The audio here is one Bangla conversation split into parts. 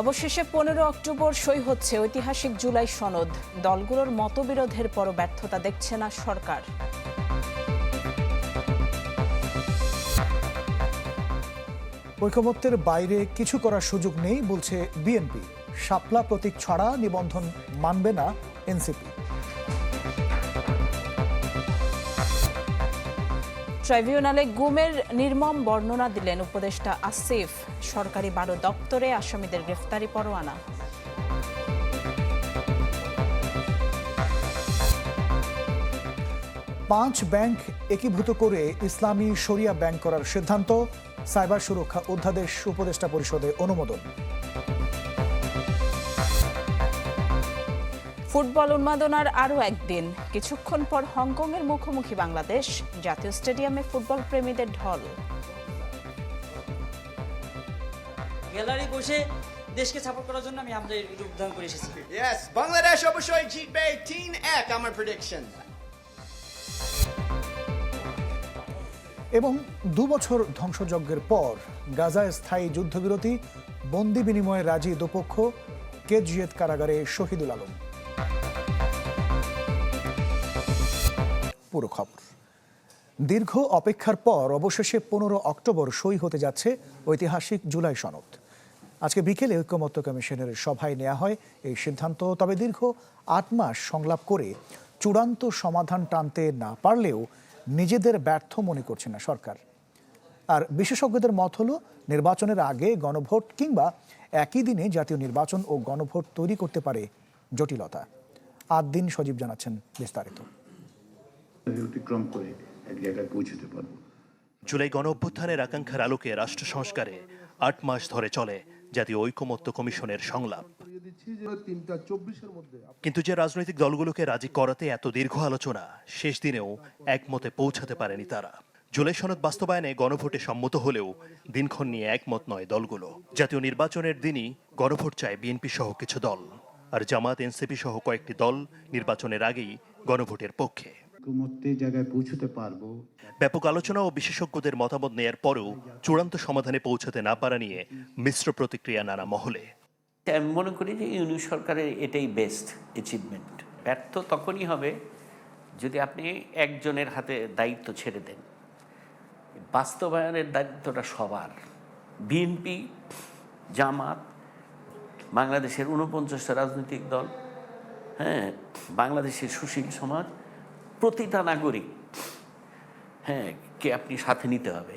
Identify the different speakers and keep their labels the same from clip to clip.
Speaker 1: অবশেষে পনেরো অক্টোবর সই হচ্ছে ঐতিহাসিক জুলাই সনদ দলগুলোর মতবিরোধের পরও ব্যর্থতা দেখছে না সরকার
Speaker 2: ঐকমত্যের বাইরে কিছু করার সুযোগ নেই বলছে বিএনপি শাপলা প্রতীক ছড়া নিবন্ধন মানবে না এনসিপি
Speaker 1: ট্রাইব্যুনালে গুমের নির্মম বর্ণনা দিলেন উপদেষ্টা আসিফ সরকারি বারো দপ্তরে আসামিদের গ্রেফতারি পরোয়ানা
Speaker 2: পাঁচ ব্যাংক একীভূত করে ইসলামী শরিয়া ব্যাংক করার সিদ্ধান্ত সাইবার সুরক্ষা অধ্যাদেশ উপদেষ্টা পরিষদে অনুমোদন
Speaker 1: ফুটবল উন্মাদনার আরও একদিন কিছুক্ষণ পর হংকংয়ের মুখোমুখি বাংলাদেশ জাতীয় স্টেডিয়ামে ফুটবল প্রেমীদের ঢল
Speaker 3: গ্যালারি বসে দেশকে সাপোর্ট করার জন্য আমি আমাদের করে এসেছি
Speaker 4: ইয়েস বাংলাদেশ অবশ্যই জিতবে 3-1 আমার প্রেডিকশন
Speaker 2: এবং দুবছর ধ্বংসযজ্ঞের পর গাজায় স্থায়ী যুদ্ধবিরতি বন্দি বিনিময়ে রাজি দুপক্ষ কেজিয়েত কারাগারে শহীদুল আলম পুরো খবর দীর্ঘ অপেক্ষার পর অবশেষে পনেরো অক্টোবর সই হতে যাচ্ছে ঐতিহাসিক জুলাই সনদ আজকে বিকেলে ঐক্যমত্য কমিশনের সভায় নেওয়া হয় এই সিদ্ধান্ত তবে দীর্ঘ আট মাস সংলাপ করে চূড়ান্ত সমাধান টানতে না পারলেও নিজেদের ব্যর্থ মনে করছে না সরকার আর বিশেষজ্ঞদের মত হলো নির্বাচনের আগে গণভোট কিংবা একই দিনে জাতীয় নির্বাচন ও গণভোট তৈরি করতে পারে জটিলতা আট দিন সজীব জানাচ্ছেন বিস্তারিত অতিক্রম করে
Speaker 5: এক জায়গায় পৌঁছতে পারব জুলাই গণ অভ্যুত্থানের আকাঙ্ক্ষার আলোকে রাষ্ট্র সংস্কারে আট মাস ধরে চলে জাতীয় ঐকমত্য কমিশনের সংলাপ কিন্তু যে রাজনৈতিক দলগুলোকে রাজি করাতে এত দীর্ঘ আলোচনা শেষ দিনেও একমতে পৌঁছাতে পারেনি তারা জুলাই সনদ বাস্তবায়নে গণভোটে সম্মত হলেও দিনক্ষণ নিয়ে একমত নয় দলগুলো জাতীয় নির্বাচনের দিনই গণভোট চায় বিএনপি সহ কিছু দল আর জামাত এনসিপি সহ কয়েকটি দল নির্বাচনের আগেই গণভোটের পক্ষে জায়গায় পৌঁছতে পারবো ব্যাপক আলোচনা ও বিশেষজ্ঞদের মতামত নেয়ার পরেও চূড়ান্ত সমাধানে পৌঁছতে না পারা নিয়ে মিশ্র প্রতিক্রিয়া নানা মহলে
Speaker 6: আমি মনে করি যে ইউনি সরকারের এটাই বেস্ট অ্যাচিভমেন্ট ব্যর্থ তখনই হবে যদি আপনি একজনের হাতে দায়িত্ব ছেড়ে দেন বাস্তবায়নের দায়িত্বটা সবার বিএনপি জামাত বাংলাদেশের উনপঞ্চাশটা রাজনৈতিক দল হ্যাঁ বাংলাদেশের সুশীল সমাজ প্রতিটা নাগরিক হ্যাঁ কে আপনি সাথে নিতে হবে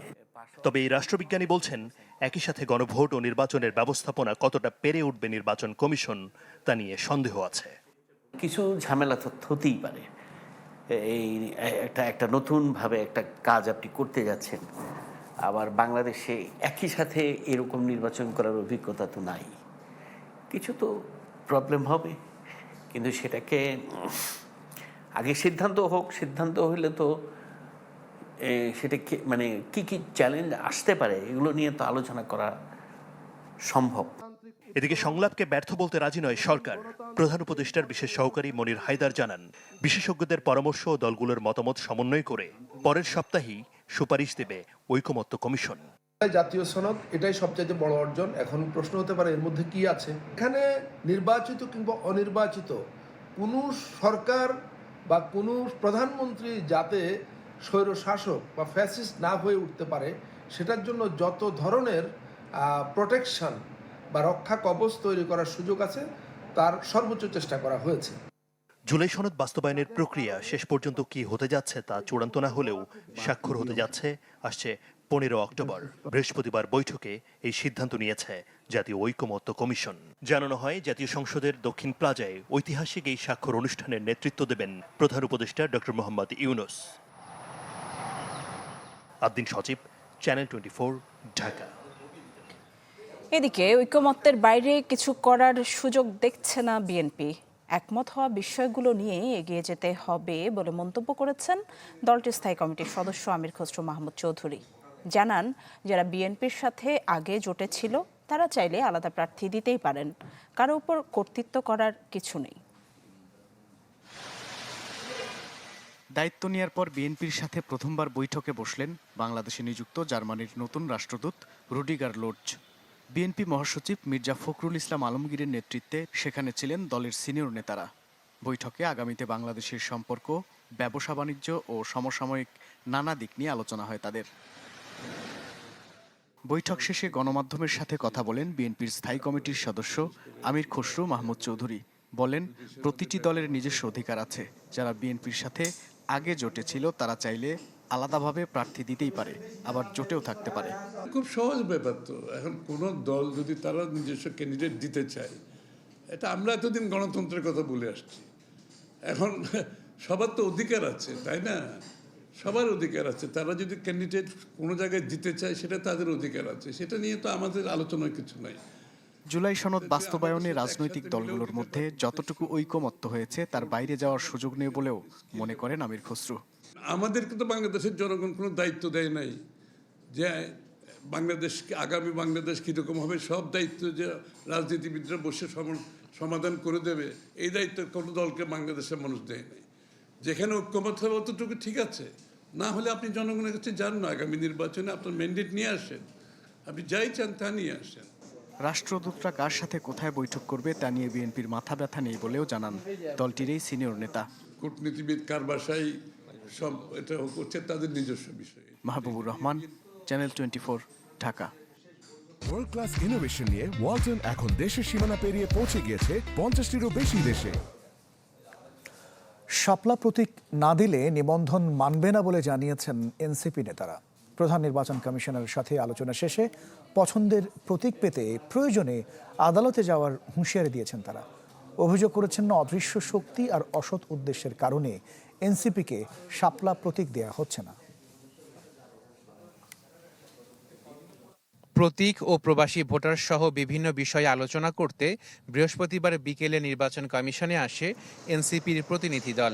Speaker 5: তবে এই রাষ্ট্রবিজ্ঞানী বলছেন একই সাথে গণভোট ও নির্বাচনের ব্যবস্থাপনা কতটা পেরে উঠবে নির্বাচন কমিশন তা নিয়ে সন্দেহ আছে
Speaker 6: কিছু ঝামেলা তো হতেই পারে এই একটা একটা নতুনভাবে একটা কাজ আপনি করতে যাচ্ছেন আবার বাংলাদেশে একই সাথে এরকম নির্বাচন করার অভিজ্ঞতা তো নাই কিছু তো প্রবলেম হবে কিন্তু সেটাকে আগে সিদ্ধান্ত হোক সিদ্ধান্ত হইলে তো সেটা মানে কি কি চ্যালেঞ্জ আসতে পারে এগুলো নিয়ে তো আলোচনা করা সম্ভব
Speaker 5: এদিকে সংলাপকে ব্যর্থ বলতে রাজি নয় সরকার প্রধান উপদেষ্টার বিশেষ সহকারী মনির হায়দার জানান বিশেষজ্ঞদের পরামর্শ ও দলগুলোর মতামত সমন্বয় করে পরের সপ্তাহেই সুপারিশ দেবে ঐকমত্য কমিশন
Speaker 7: জাতীয় সনদ এটাই সবচাইতে বড় অর্জন এখন প্রশ্ন হতে পারে এর মধ্যে কি আছে এখানে নির্বাচিত কিংবা অনির্বাচিত কোন সরকার বা কোনো প্রধানমন্ত্রী যাতে স্বৈরশাসক বা ফ্যাসিস্ট না হয়ে উঠতে পারে সেটার জন্য যত ধরনের প্রোটেকশন বা রক্ষা কবচ তৈরি করার সুযোগ আছে তার সর্বোচ্চ চেষ্টা করা হয়েছে
Speaker 5: জুলাই সনদ বাস্তবায়নের প্রক্রিয়া শেষ পর্যন্ত কি হতে যাচ্ছে তা চূড়ান্ত না হলেও স্বাক্ষর হতে যাচ্ছে আসছে পনেরো অক্টোবর বৃহস্পতিবার বৈঠকে এই সিদ্ধান্ত নিয়েছে জাতীয় ঐকমত্য কমিশন জানানো হয় জাতীয় সংসদের দক্ষিণ প্লাজায় ঐতিহাসিক এই স্বাক্ষর অনুষ্ঠানের নেতৃত্ব দেবেন প্রধান উপদেষ্টা ডক্টর মোহাম্মদ ইউনুস আদ্দিন সচিব চ্যানেল টোয়েন্টি ঢাকা
Speaker 1: এদিকে ঐকমত্যের বাইরে কিছু করার সুযোগ দেখছে না বিএনপি একমত হওয়া বিষয়গুলো নিয়ে এগিয়ে যেতে হবে বলে মন্তব্য করেছেন দলটির স্থায়ী কমিটির সদস্য আমির খসরু মাহমুদ চৌধুরী জানান যারা বিএনপির সাথে আগে জোটে ছিল তারা চাইলে আলাদা প্রার্থী দিতেই পারেন কারো উপর কর্তৃত্ব করার কিছু নেই
Speaker 5: দায়িত্ব নেওয়ার পর বিএনপির সাথে প্রথমবার বৈঠকে বসলেন বাংলাদেশে নিযুক্ত জার্মানির নতুন রাষ্ট্রদূত রুডিগার লোর্জ বিএনপি মহাসচিব মির্জা ফখরুল ইসলাম আলমগীরের নেতৃত্বে সেখানে ছিলেন দলের সিনিয়র নেতারা বৈঠকে আগামীতে বাংলাদেশের সম্পর্ক ব্যবসা বাণিজ্য ও সমসাময়িক নানা দিক নিয়ে আলোচনা হয় তাদের বৈঠক শেষে গণমাধ্যমের সাথে কথা বলেন বিএনপির স্থায়ী কমিটির সদস্য আমির খসরু মাহমুদ চৌধুরী বলেন প্রতিটি দলের নিজস্ব অধিকার আছে যারা বিএনপির সাথে আগে জোটে ছিল তারা চাইলে আলাদাভাবে প্রার্থী দিতেই পারে আবার জোটেও থাকতে পারে
Speaker 8: খুব সহজ ব্যাপার তো এখন কোনো দল যদি তারা নিজস্ব ক্যান্ডিডেট দিতে চায় এটা আমরা এতদিন গণতন্ত্রের কথা বলে আসছি এখন সবার তো অধিকার আছে তাই না সবার অধিকার আছে তারা যদি ক্যান্ডিডেট কোনো জায়গায় জিতে চায় সেটা তাদের অধিকার আছে সেটা নিয়ে তো আমাদের আলোচনার কিছু নাই
Speaker 5: জুলাই সনদ বাস্তবায়নে রাজনৈতিক দলগুলোর মধ্যে যতটুকু ঐকমত্য হয়েছে তার বাইরে যাওয়ার সুযোগ নেই বলেও মনে করেন আমির খসরু
Speaker 8: আমাদেরকে তো বাংলাদেশের জনগণ কোনো দায়িত্ব দেয় নাই যে বাংলাদেশ আগামী বাংলাদেশ কীরকম হবে সব দায়িত্ব যে রাজনীতিবিদরা বসে সমাধান করে দেবে এই দায়িত্ব কোনো দলকে বাংলাদেশের মানুষ দেয় নাই যেখানে ঐক্যমত হবে অতটুকু ঠিক আছে না হলে আপনি জনগণের কাছে যান না আগামী নির্বাচনে আপনার ম্যান্ডেট নিয়ে আসেন আপনি যাই চান তা নিয়ে আসেন
Speaker 5: রাষ্ট্রদূতরা কার সাথে কোথায় বৈঠক করবে তা নিয়ে বিএনপির মাথা ব্যথা নেই বলেও জানান দলটির এই সিনিয়র নেতা
Speaker 8: কূটনীতিবিদ কার বাসায় সব এটা করছে তাদের নিজস্ব বিষয়
Speaker 5: Mahbubur Rahman channel twenty four Dhaka
Speaker 9: world class innovation নিয়ে ওয়ালটন এখন দেশের সীমানা পেরিয়ে পৌঁছে গিয়েছে পঞ্চাশটিরও বেশি দেশে
Speaker 2: শাপলা প্রতীক না দিলে নিবন্ধন মানবে না বলে জানিয়েছেন এনসিপি নেতারা প্রধান নির্বাচন কমিশনের সাথে আলোচনা শেষে পছন্দের প্রতীক পেতে প্রয়োজনে আদালতে যাওয়ার হুঁশিয়ারি দিয়েছেন তারা অভিযোগ করেছেন না অদৃশ্য শক্তি আর অসৎ উদ্দেশ্যের কারণে এনসিপিকে শাপলা প্রতীক দেয়া হচ্ছে না
Speaker 5: প্রতীক ও প্রবাসী ভোটার সহ বিভিন্ন বিষয়ে আলোচনা করতে বৃহস্পতিবার বিকেলে নির্বাচন কমিশনে আসে এনসিপির প্রতিনিধি দল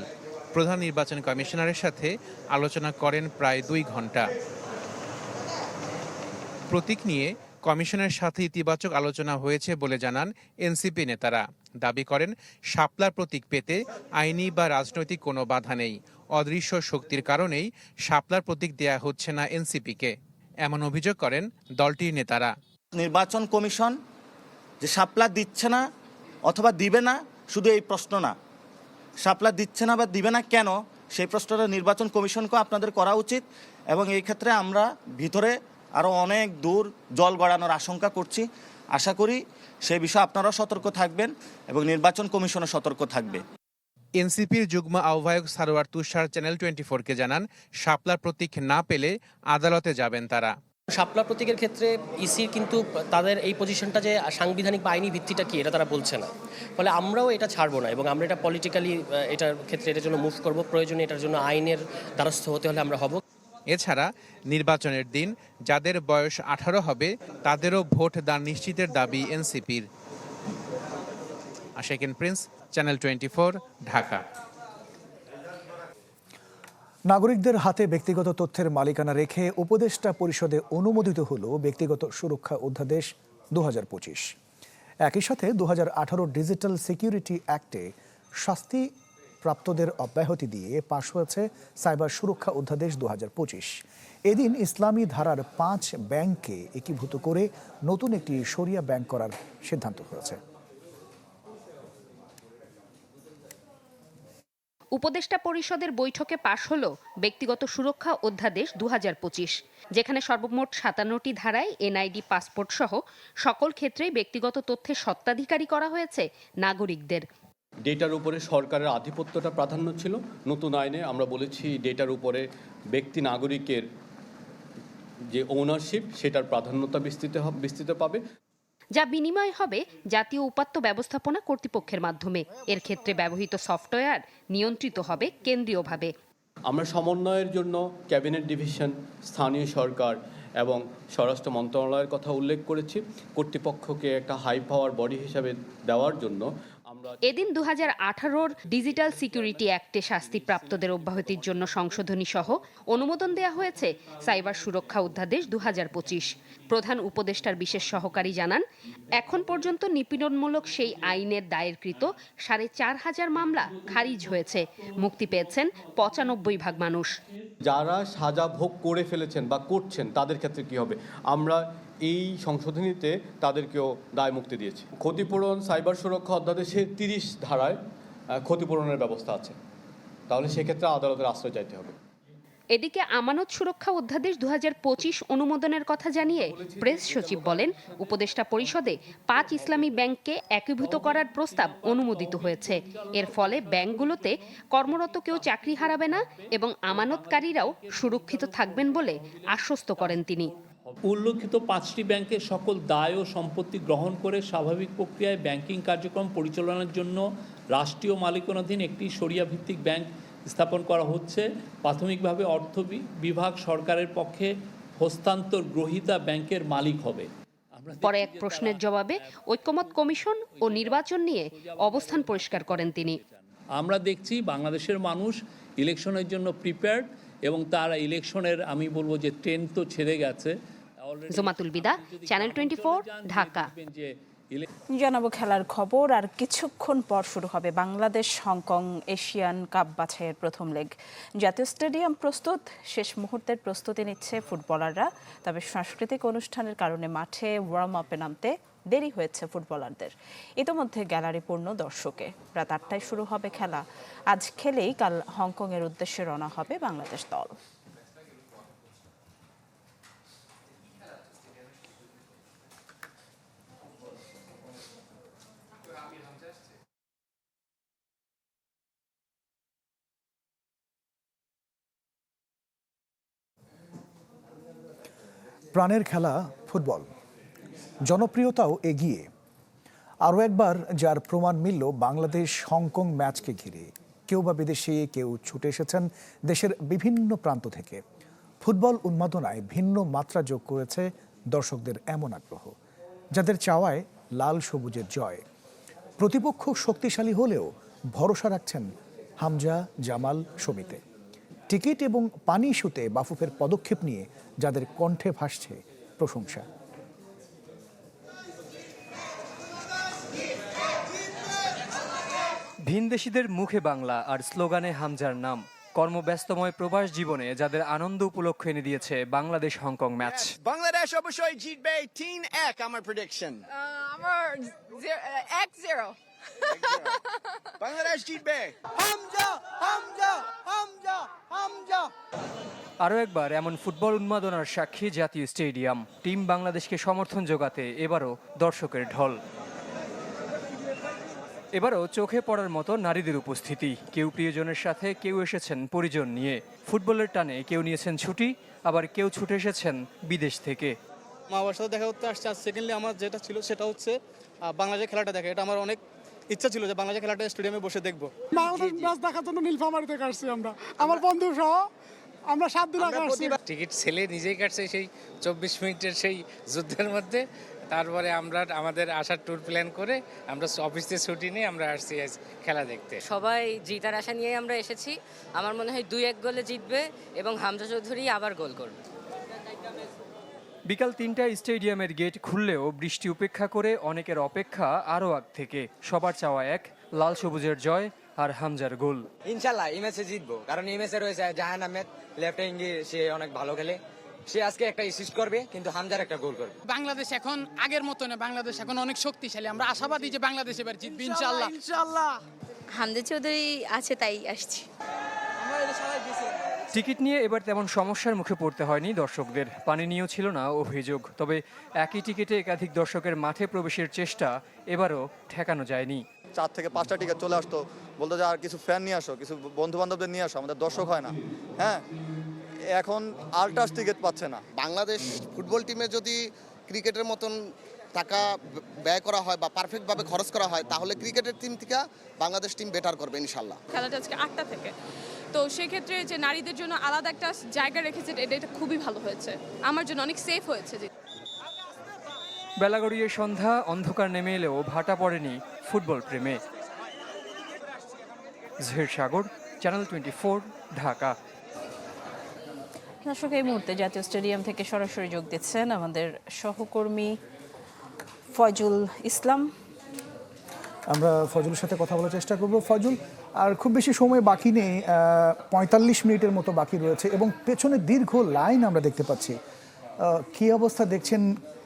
Speaker 5: প্রধান নির্বাচন কমিশনারের সাথে আলোচনা করেন প্রায় দুই ঘন্টা প্রতীক নিয়ে কমিশনের সাথে ইতিবাচক আলোচনা হয়েছে বলে জানান এনসিপি নেতারা দাবি করেন শাপলার প্রতীক পেতে আইনি বা রাজনৈতিক কোনো বাধা নেই অদৃশ্য শক্তির কারণেই শাপলার প্রতীক দেয়া হচ্ছে না এনসিপিকে এমন অভিযোগ করেন দলটির নেতারা
Speaker 10: নির্বাচন কমিশন যে সাপলা দিচ্ছে না অথবা দিবে না শুধু এই প্রশ্ন না সাপলা দিচ্ছে না বা দিবে না কেন সেই প্রশ্নটা নির্বাচন কমিশনকেও আপনাদের করা উচিত এবং এই ক্ষেত্রে আমরা ভিতরে আরও অনেক দূর জল গড়ানোর আশঙ্কা করছি আশা করি সেই বিষয়ে আপনারাও সতর্ক থাকবেন এবং নির্বাচন কমিশনও সতর্ক থাকবে
Speaker 5: এনসিপির যুগ্ম আহ্বায়ক সারোয়ার তুষার চ্যানেল টোয়েন্টি ফোরকে জানান শাপলা প্রতীক না পেলে আদালতে যাবেন তারা
Speaker 11: শাপলা প্রতীকের ক্ষেত্রে ইসির কিন্তু তাদের এই পজিশনটা যে সাংবিধানিক বা আইনি ভিত্তিটা কি এটা তারা বলছে না ফলে আমরাও এটা ছাড়বো না এবং আমরা এটা পলিটিক্যালি এটার ক্ষেত্রে এটার জন্য মুভ করব প্রয়োজনে এটার জন্য আইনের দ্বারস্থ হতে হলে আমরা হব
Speaker 5: এছাড়া নির্বাচনের দিন যাদের বয়স আঠারো হবে তাদেরও ভোট দান নিশ্চিতের দাবি এনসিপির আশেকেন প্রিন্স চ্যানেল টোয়েন্টি ঢাকা
Speaker 2: নাগরিকদের হাতে ব্যক্তিগত তথ্যের মালিকানা রেখে উপদেষ্টা পরিষদে অনুমোদিত হল ব্যক্তিগত সুরক্ষা অধ্যাদেশ দু একই সাথে দু ডিজিটাল সিকিউরিটি অ্যাক্টে শাস্তি প্রাপ্তদের অব্যাহতি দিয়ে পাশ হয়েছে সাইবার সুরক্ষা অধ্যাদেশ দু এদিন ইসলামী ধারার পাঁচ ব্যাংককে একীভূত করে নতুন একটি সরিয়া ব্যাংক করার সিদ্ধান্ত হয়েছে
Speaker 1: উপদেষ্টা পরিষদের বৈঠকে পাশ হল ব্যক্তিগত সুরক্ষা অধ্যাদেশ দু পঁচিশ যেখানে সর্বমোট সাতান্নটি ধারায় এনআইডি পাসপোর্ট সহ সকল ক্ষেত্রেই ব্যক্তিগত তথ্যের সত্ত্বাধিকারী করা হয়েছে নাগরিকদের
Speaker 12: ডেটার উপরে সরকারের আধিপত্যটা প্রাধান্য ছিল নতুন আইনে আমরা বলেছি ডেটার উপরে ব্যক্তি নাগরিকের যে ওনারশিপ সেটার প্রাধান্যতা বিস্তৃত বিস্তৃত পাবে
Speaker 1: যা বিনিময় হবে জাতীয় উপাত্ত ব্যবস্থাপনা কর্তৃপক্ষের মাধ্যমে এর ক্ষেত্রে ব্যবহৃত সফটওয়্যার নিয়ন্ত্রিত হবে কেন্দ্রীয়ভাবে
Speaker 12: আমরা সমন্বয়ের জন্য ক্যাবিনেট ডিভিশন স্থানীয় সরকার এবং স্বরাষ্ট্র মন্ত্রণালয়ের কথা উল্লেখ করেছি কর্তৃপক্ষকে একটা হাই পাওয়ার বডি হিসাবে দেওয়ার জন্য
Speaker 1: এদিন দু হাজার ডিজিটাল সিকিউরিটি অ্যাক্টে শাস্তিপ্রাপ্তদের অব্যাহতির জন্য সংশোধনী সহ অনুমোদন দেয়া হয়েছে সাইবার সুরক্ষা অধ্যাদেশ দু প্রধান উপদেষ্টার বিশেষ সহকারী জানান এখন পর্যন্ত নিপীড়নমূলক সেই আইনের দায়েরকৃত সাড়ে চার হাজার মামলা খারিজ হয়েছে মুক্তি পেয়েছেন পঁচানব্বই ভাগ মানুষ
Speaker 12: যারা সাজা ভোগ করে ফেলেছেন বা করছেন তাদের ক্ষেত্রে কি হবে আমরা এই সংশোধনীতে তাদেরকেও দায় মুক্তি দিয়েছে ক্ষতিপূরণ সাইবার সুরক্ষা অধ্যাদেশের তিরিশ ধারায় ক্ষতিপূরণের ব্যবস্থা আছে তাহলে সেক্ষেত্রে আদালতের আশ্রয় চাইতে হবে
Speaker 1: এদিকে আমানত সুরক্ষা অধ্যাদেশ দু পঁচিশ অনুমোদনের কথা জানিয়ে প্রেস সচিব বলেন উপদেষ্টা পরিষদে পাঁচ ইসলামী ব্যাংককে একীভূত করার প্রস্তাব অনুমোদিত হয়েছে এর ফলে ব্যাংকগুলোতে কর্মরত কেউ চাকরি হারাবে না এবং আমানতকারীরাও সুরক্ষিত থাকবেন বলে আশ্বস্ত করেন তিনি
Speaker 12: উল্লেখিত পাঁচটি ব্যাংকের সকল দায় ও সম্পত্তি গ্রহণ করে স্বাভাবিক প্রক্রিয়ায় ব্যাংকিং কার্যক্রম পরিচালনার জন্য রাষ্ট্রীয় মালিকানাধীন একটি সরিয়া ভিত্তিক ব্যাংক স্থাপন করা হচ্ছে প্রাথমিকভাবে অর্থ বিভাগ সরকারের পক্ষে হস্তান্তর গ্রহিতা ব্যাংকের মালিক হবে
Speaker 1: পরে এক প্রশ্নের জবাবে হ্যাঁ, ঐক্যমত কমিশন ও নির্বাচন নিয়ে অবস্থান পরিষ্কার করেন তিনি
Speaker 12: আমরা দেখছি বাংলাদেশের মানুষ ইলেকশনের জন্য প্রিপেয়ার্ড এবং তারা ইলেকশনের আমি বলবো যে ট্রেন তো ছেড়ে গেছে
Speaker 1: জোমাতুল বিদা চ্যানেল টোয়েন্টি ঢাকা জানাবো খেলার খবর আর কিছুক্ষণ পর শুরু হবে বাংলাদেশ হংকং এশিয়ান কাপ বাছাইয়ের প্রথম লেগ জাতীয় স্টেডিয়াম প্রস্তুত শেষ মুহূর্তের প্রস্তুতি নিচ্ছে ফুটবলাররা তবে সাংস্কৃতিক অনুষ্ঠানের কারণে মাঠে ওয়ার্ম আপে নামতে দেরি হয়েছে ফুটবলারদের ইতোমধ্যে গ্যালারি পূর্ণ দর্শকে রাত আটটায় শুরু হবে খেলা আজ খেলেই কাল হংকংয়ের উদ্দেশ্যে রওনা হবে বাংলাদেশ দল
Speaker 2: প্রাণের খেলা ফুটবল জনপ্রিয়তাও এগিয়ে আরও একবার যার প্রমাণ মিলল বাংলাদেশ হংকং ম্যাচকে ঘিরে কেউ বা বিদেশে কেউ ছুটে এসেছেন দেশের বিভিন্ন প্রান্ত থেকে ফুটবল উন্মাদনায় ভিন্ন মাত্রা যোগ করেছে দর্শকদের এমন আগ্রহ যাদের চাওয়ায় লাল সবুজের জয় প্রতিপক্ষ শক্তিশালী হলেও ভরসা রাখছেন হামজা জামাল সমিতে টিকিট এবং পানি ইস্যুতে বাফুফের পদক্ষেপ নিয়ে যাদের কণ্ঠে ভাসছে প্রশংসা
Speaker 13: ভিনদেশিদের মুখে বাংলা আর স্লোগানে হামজার নাম কর্মব্যস্তময় প্রবাস জীবনে যাদের আনন্দ উপলক্ষে এনে দিয়েছে বাংলাদেশ হংকং ম্যাচ
Speaker 4: বাংলাদেশ অবশ্যই জিতবে তিন এক আমার প্রেডিকশন uh, আমার
Speaker 14: uh, এক জিরো
Speaker 4: বাংলাদেশ জিতবে
Speaker 5: আরও একবার এমন ফুটবল উন্মাদনার সাক্ষী জাতীয় স্টেডিয়াম টিম বাংলাদেশকে সমর্থন যোগাতে এবারও দর্শকের ঢল এবারও চোখে পড়ার মতো নারীদের উপস্থিতি কেউ প্রিয়জনের সাথে কেউ এসেছেন পরিজন নিয়ে ফুটবলের টানে কেউ নিয়েছেন ছুটি আবার কেউ ছুটে এসেছেন বিদেশ থেকে
Speaker 15: মা বাবার সাথে দেখা করতে আসছে আর সেকেন্ডলি আমার যেটা ছিল সেটা হচ্ছে বাংলাদেশের খেলাটা দেখে এটা আমার অনেক ইচ্ছা ছিল যে বাংলাদেশ খেলাটা স্টেডিয়ামে বসে দেখবো
Speaker 16: বাংলাদেশ ম্যাচ দেখার জন্য থেকে আসছি আমরা আমার বন্ধু সহ আমরা সাত দিন আগে আসছি
Speaker 17: টিকিট ছেলে নিজেই কাটছে সেই চব্বিশ মিনিটের সেই যুদ্ধের মধ্যে তারপরে আমরা আমাদের আসার ট্যুর প্ল্যান করে আমরা থেকে ছুটি নিয়ে আমরা আসছি আজ খেলা দেখতে
Speaker 18: সবাই জিতার আশা নিয়ে আমরা এসেছি আমার মনে হয় দুই এক গোলে জিতবে এবং হামজা চৌধুরী আবার গোল করবে
Speaker 5: বিকাল তিনটায় স্টেডিয়ামের গেট খুললেও বৃষ্টি উপেক্ষা করে অনেকের অপেক্ষা আরও আগ থেকে সবার চাওয়া এক লাল সবুজের জয় আর হামজার গোল
Speaker 19: ইনশাল্লাহ এই ম্যাচে জিতবো কারণ এই ম্যাচে রয়েছে জাহান আহমেদ লেফট উইঙ্গে সে অনেক ভালো খেলে সে আজকে একটা অ্যাসিস্ট করবে কিন্তু হামজার একটা গোল করবে
Speaker 20: বাংলাদেশ এখন আগের মতো না বাংলাদেশ এখন অনেক শক্তিশালী আমরা আশাবাদী যে বাংলাদেশ এবার জিতবে ইনশাল্লাহ ইনশাল্লাহ
Speaker 21: হামজার চৌধুরী আছে তাই আসছি আমরা
Speaker 5: সবাই টিকিট নিয়ে এবার তেমন সমস্যার মুখে পড়তে হয়নি দর্শকদের পানি নিয়েও ছিল না অভিযোগ তবে একই টিকিটে একাধিক দর্শকের মাঠে প্রবেশের চেষ্টা এবারও ঠেকানো যায়নি
Speaker 15: চার থেকে পাঁচটা টিকিট চলে আসতো বলতো যে আর কিছু ফ্যান নিয়ে আসো কিছু বন্ধু বান্ধবদের নিয়ে আসো আমাদের দর্শক হয় না হ্যাঁ এখন আল্ট্রাস টিকিট পাচ্ছে না
Speaker 22: বাংলাদেশ ফুটবল টিমে যদি ক্রিকেটের মতন টাকা ব্যয় করা হয় বা পারফেক্টভাবে খরচ করা হয় তাহলে ক্রিকেটের টিম থেকে বাংলাদেশ টিম বেটার করবে ইনশাল্লাহ
Speaker 23: খেলাটা আজকে আটটা থেকে তো সেক্ষেত্রে যে নারীদের জন্য আলাদা একটা জায়গা রেখেছে এটা এটা খুবই ভালো হয়েছে আমার জন্য অনেক সেফ হয়েছে যে
Speaker 5: বেলাগড়িয়ে সন্ধ্যা অন্ধকার নেমে এলেও ভাটা পড়েনি ফুটবল প্রেমে জহির সাগর চ্যানেল টোয়েন্টি ঢাকা
Speaker 1: দর্শক এই মুহূর্তে জাতীয় স্টেডিয়াম থেকে সরাসরি যোগ দিচ্ছেন আমাদের সহকর্মী ফজল ইসলাম
Speaker 2: আমরা ফজলের সাথে কথা বলার চেষ্টা করব ফজল আর খুব বেশি সময় বাকি নেই পঁয়তাল্লিশ মিনিটের মতো বাকি রয়েছে এবং পেছনে দীর্ঘ লাইন আমরা দেখতে পাচ্ছি কী অবস্থা দেখছেন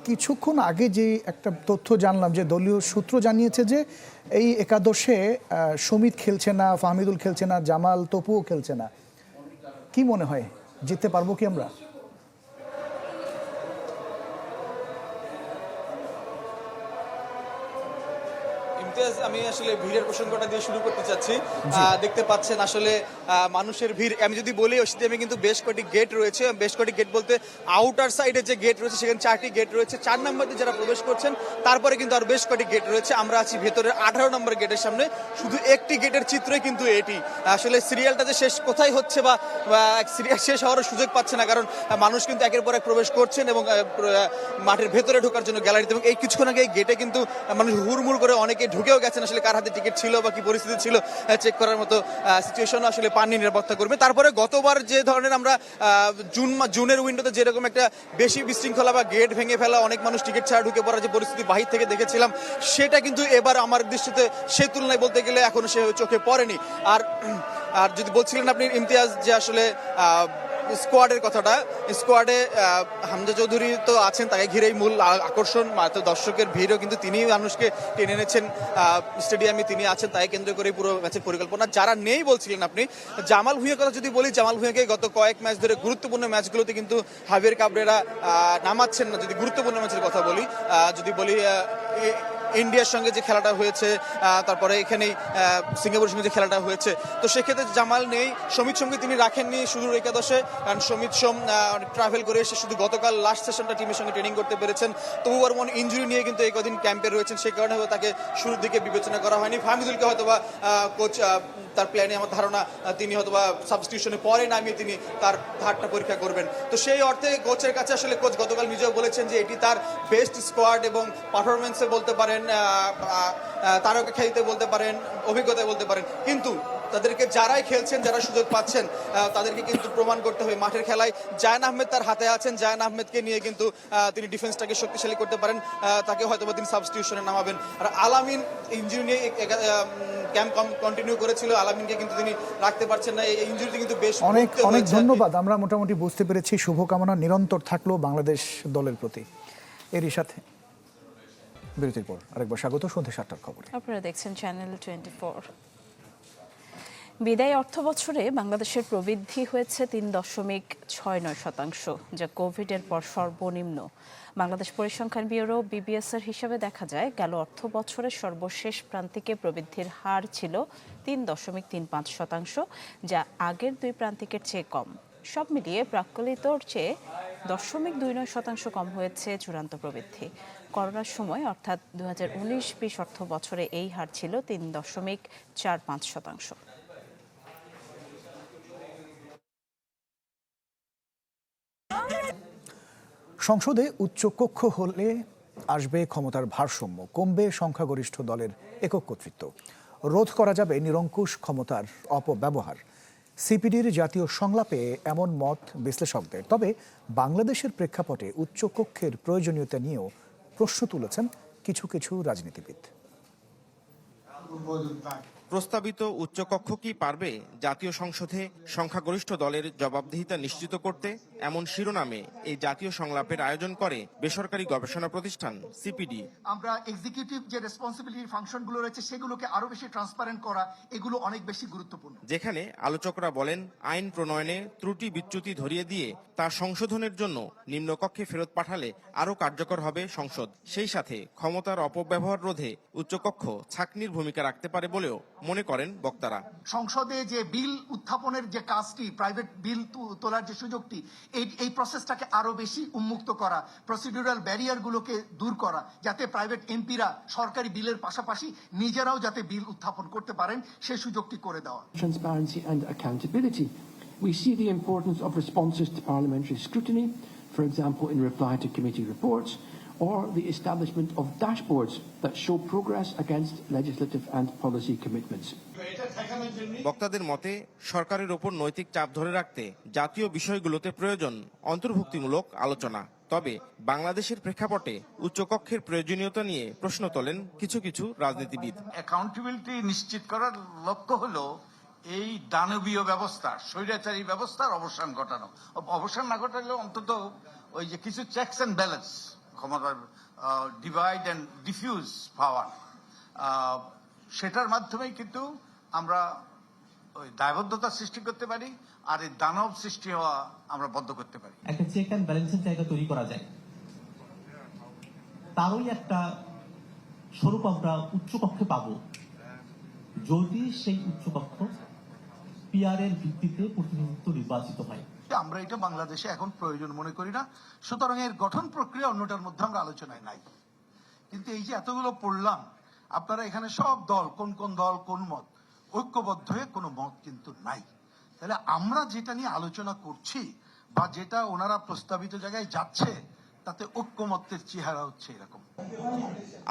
Speaker 2: কিছুক্ষণ আগে যে একটা তথ্য জানলাম যে দলীয় সূত্র জানিয়েছে যে এই একাদশে সমিত খেলছে না ফাহমিদুল খেলছে না জামাল তপুও খেলছে না কি মনে হয় জিততে পারবো কি আমরা
Speaker 24: আমি আসলে ভিড়ের প্রসঙ্গটা দিয়ে শুরু করতে চাচ্ছি দেখতে পাচ্ছেন আসলে মানুষের ভিড় আমি যদি বলি ওষুধে আমি কিন্তু বেশ কয়েকটি গেট রয়েছে বেশ কয়েকটি গেট বলতে আউটার সাইডে যে গেট রয়েছে সেখানে চারটি গেট রয়েছে চার নম্বর দিয়ে যারা প্রবেশ করছেন তারপরে কিন্তু আর বেশ কয়েকটি গেট রয়েছে আমরা আছি ভেতরের আঠারো নম্বর গেটের সামনে শুধু একটি গেটের চিত্রই কিন্তু এটি আসলে সিরিয়ালটা যে শেষ কোথায় হচ্ছে বা সিরিয়াল শেষ হওয়ার সুযোগ পাচ্ছে না কারণ মানুষ কিন্তু একের পর এক প্রবেশ করছেন এবং মাঠের ভেতরে ঢোকার জন্য গ্যালারিতে এবং এই কিছুক্ষণ আগে এই গেটে কিন্তু মানুষ হুড়মুড় করে অনেকে ঢুকেও হেরেও গেছেন আসলে কার হাতে টিকিট ছিল বা কি পরিস্থিতি ছিল চেক করার মতো সিচুয়েশন আসলে পাননি নিরাপত্তা কর্মী তারপরে গতবার যে ধরনের আমরা জুন জুনের উইন্ডোতে যেরকম একটা বেশি বিশৃঙ্খলা বা গেট ভেঙে ফেলা অনেক মানুষ টিকিট ছাড়া ঢুকে পড়ার যে পরিস্থিতি বাহির থেকে দেখেছিলাম সেটা কিন্তু এবার আমার দৃষ্টিতে সে তুলনায় বলতে গেলে এখনো সে চোখে পড়েনি আর আর যদি বলছিলেন আপনি ইমতিয়াজ যে আসলে স্কোয়াডের কথাটা স্কোয়াডে হামজা চৌধুরী তো আছেন তাকে ঘিরেই মূল আকর্ষণ মাত্র দর্শকের ভিড়ও কিন্তু তিনি মানুষকে টেনে এনেছেন স্টেডিয়ামে তিনি আছেন তাই কেন্দ্র করে পুরো ম্যাচের পরিকল্পনা যারা নেই বলছিলেন আপনি জামাল ভুঁইয়ার কথা যদি বলি জামাল ভুঁইয়াকে গত কয়েক ম্যাচ ধরে গুরুত্বপূর্ণ ম্যাচগুলোতে কিন্তু হাবের কাবরেরা নামাচ্ছেন না যদি গুরুত্বপূর্ণ ম্যাচের কথা বলি যদি বলি ইন্ডিয়ার সঙ্গে যে খেলাটা হয়েছে তারপরে এখানেই সিঙ্গাপুরের সঙ্গে যে খেলাটা হয়েছে তো সেক্ষেত্রে জামাল নেই সমিত সোমকে তিনি রাখেননি শুধু একাদশে কারণ সমিত সোম ট্রাভেল করে এসে শুধু গতকাল লাস্ট সেশনটা টিমের সঙ্গে ট্রেনিং করতে পেরেছেন তবু বর্মন ইঞ্জুরি নিয়ে কিন্তু এই কদিন ক্যাম্পে রয়েছেন সেই কারণে তাকে শুরুর দিকে বিবেচনা করা হয়নি ফাহমিদুলকে হয়তো বা কোচ তার প্ল্যানে আমার ধারণা তিনি হয়তো বা সাবস্টিটিউশনে পরে নামিয়ে তিনি তার ধারটা পরীক্ষা করবেন তো সেই অর্থে কোচের কাছে আসলে কোচ গতকাল নিজেও বলেছেন যে এটি তার বেস্ট স্কোয়াড এবং পারফরমেন্সে বলতে পারেন তারকা খেলতে বলতে পারেন অভিজ্ঞতায় বলতে পারেন কিন্তু তাদেরকে যারাই খেলছেন যারা সুযোগ পাচ্ছেন তাদেরকে কিন্তু প্রমাণ করতে হবে মাঠের খেলায় জায়ন আহমেদ তার হাতে আছেন জায়ন আহমেদকে নিয়ে কিন্তু তিনি ডিফেন্সটাকে শক্তিশালী করতে পারেন তাকে হয়তো বা তিনি সাবস্টিউশনে নামাবেন আর আলামিন ইঞ্জুরি নিয়ে ক্যাম্প কন্টিনিউ করেছিল আলামিনকে কিন্তু তিনি রাখতে পারছেন না এই ইঞ্জুরিতে কিন্তু বেশ অনেক অনেক
Speaker 2: ধন্যবাদ আমরা মোটামুটি বুঝতে পেরেছি শুভকামনা নিরন্তর থাকলো বাংলাদেশ দলের প্রতি এরই সাথে বিরতির পর আরেকবার স্বাগত সন্ধ্যা সাতটার খবর
Speaker 1: আপনারা দেখছেন চ্যানেল টোয়েন্টি বিদায় অর্থ বছরে বাংলাদেশের প্রবৃদ্ধি হয়েছে তিন দশমিক ছয় নয় শতাংশ যা কোভিডের পর সর্বনিম্ন বাংলাদেশ পরিসংখ্যান ব্যুরো বিবিএস এর হিসাবে দেখা যায় গেল অর্থ বছরের সর্বশেষ প্রান্তিকে প্রবৃদ্ধির হার ছিল তিন দশমিক তিন পাঁচ শতাংশ যা আগের দুই প্রান্তিকের চেয়ে কম সব মিলিয়ে প্রাক্কলিতর চেয়ে দশমিক দুই নয় শতাংশ কম হয়েছে চূড়ান্ত প্রবৃদ্ধি করোনার সময় অর্থাৎ দু হাজার উনিশ বিশ অর্থ বছরে এই হার ছিল তিন দশমিক চার পাঁচ শতাংশ
Speaker 2: সংসদে উচ্চকক্ষ হলে আসবে ক্ষমতার ভারসাম্য কমবে সংখ্যাগরিষ্ঠ দলের একক কর্তৃত্ব রোধ করা যাবে নিরঙ্কুশ ক্ষমতার অপব্যবহার সিপিডির জাতীয় সংলাপে এমন মত বিশ্লেষকদের তবে বাংলাদেশের প্রেক্ষাপটে উচ্চকক্ষের প্রয়োজনীয়তা নিয়েও প্রশ্ন তুলেছেন কিছু কিছু রাজনীতিবিদ
Speaker 5: প্রস্তাবিত উচ্চকক্ষ কি পারবে জাতীয় সংসদে সংখ্যাগরিষ্ঠ দলের জবাবদিহিতা নিশ্চিত করতে এমন শিরোনামে এই জাতীয় সংলাপের আয়োজন করে বেসরকারি গবেষণা প্রতিষ্ঠান সিপিডি
Speaker 25: আমরা এক্সিকিউটিভ যে রেসপন্সিবিলিটি ফাংশনগুলো রয়েছে সেগুলোকে আরো বেশি ট্রান্সপারেন্ট করা এগুলো অনেক বেশি গুরুত্বপূর্ণ
Speaker 5: যেখানে আলোচকরা বলেন আইন প্রণয়নে ত্রুটি বিচ্যুতি ধরিয়ে দিয়ে তা সংশোধনের জন্য নিম্নকক্ষে ফেরত পাঠালে আরও কার্যকর হবে সংসদ সেই সাথে ক্ষমতার অপব্যবহার রোধে উচ্চকক্ষ ছাকনির ভূমিকা রাখতে পারে বলেও মনে করেন বক্তারা
Speaker 25: সংসদে যে বিল উত্থাপনের যে কাজটি প্রাইভেট বিল তোলার যে সুযোগটি এই এই প্রসেসটাকে আরো বেশি উন্মুক্ত করা প্রসিডিউরাল ব্যারিয়ার গুলোকে দূর করা যাতে প্রাইভেট এমপিরা সরকারি বিলের পাশাপাশি নিজেরাও যাতে বিল উত্থাপন করতে পারেন সে সুযোগটি করে দেওয়া
Speaker 26: Transparency and accountability. We see the importance or the establishment of dashboards that show progress against legislative and policy commitments.
Speaker 5: বক্তাদের মতে সরকারের ওপর নৈতিক চাপ ধরে রাখতে জাতীয় বিষয়গুলোতে প্রয়োজন অন্তর্ভুক্তিমূলক আলোচনা তবে বাংলাদেশের প্রেক্ষাপটে উচ্চকক্ষের প্রয়োজনীয়তা নিয়ে প্রশ্ন তোলেন কিছু কিছু রাজনীতিবিদ
Speaker 27: অ্যাকাউন্টেবিলিটি নিশ্চিত করার লক্ষ্য হলো এই দানবীয় ব্যবস্থা স্বৈরাচারী ব্যবস্থার অবসান ঘটানো অবসান না ঘটালেও অন্তত ওই যে কিছু চেকস অ্যান্ড ব্যালেন্স ক্ষমতার ডিভাইড অ্যান্ড ডিফিউজ পাওয়ার সেটার মাধ্যমেই কিন্তু আমরা ওই দায়বদ্ধতা সৃষ্টি করতে পারি আর এই দানব সৃষ্টি হওয়া আমরা বন্ধ করতে পারি
Speaker 2: একটা চেক অ্যান্ড ব্যালেন্সের জায়গা তৈরি করা যায় তারই একটা স্বরূপ আমরা উচ্চকক্ষে পাব যদি সেই উচ্চকক্ষ পিআর ভিত্তিতে প্রতিনিধিত্ব নির্বাচিত হয়
Speaker 28: আমরা এটা বাংলাদেশে এখন প্রয়োজন মনে করি না সুতরাং এর গঠন প্রক্রিয়া অন্যটার মধ্যে আমরা আলোচনায় নাই কিন্তু এই যে এতগুলো পড়লাম আপনারা এখানে সব দল কোন কোন দল কোন মত ঐক্যবদ্ধ হয়ে কোনো মত কিন্তু নাই তাহলে আমরা যেটা নিয়ে আলোচনা করছি বা যেটা ওনারা প্রস্তাবিত জায়গায় যাচ্ছে তাতে ঐক্যমত্যের চেহারা হচ্ছে এরকম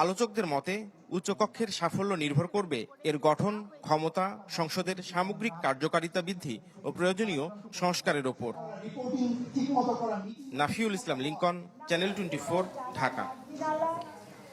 Speaker 5: আলোচকদের মতে উচ্চকক্ষের সাফল্য নির্ভর করবে এর গঠন ক্ষমতা সংসদের সামগ্রিক কার্যকারিতা বৃদ্ধি ও প্রয়োজনীয় সংস্কারের ওপর নাফিউল ইসলাম লিঙ্কন চ্যানেল টোয়েন্টি ঢাকা